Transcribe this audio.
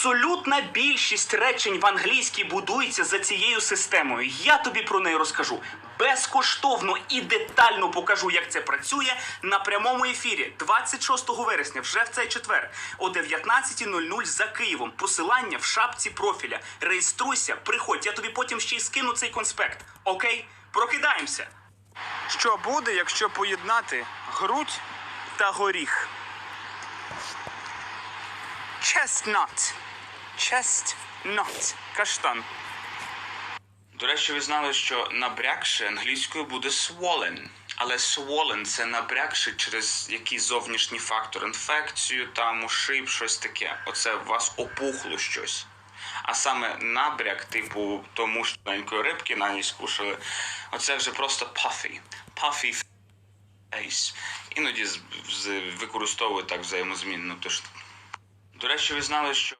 Абсолютна більшість речень в англійській будується за цією системою. Я тобі про неї розкажу. Безкоштовно і детально покажу, як це працює на прямому ефірі 26 вересня, вже в цей четвер, о 19.00 за Києвом. Посилання в шапці профіля. Реєструйся, приходь. Я тобі потім ще й скину цей конспект. Окей? Прокидаємося. Що буде, якщо поєднати грудь та горіх? Chestnut. Chestnut. Каштан. До речі, ви знали, що набрякши англійською буде swollen. Але swollen – це набрякши через якийсь зовнішній фактор, інфекцію, там ушиб, щось таке. Оце у вас опухло щось. А саме набряк, типу тому що маленької рибки на ніч скушали, оце вже просто puffy. Puffy face. Іноді використовують так взаємозмінно. Тож, до речі, ви знали, що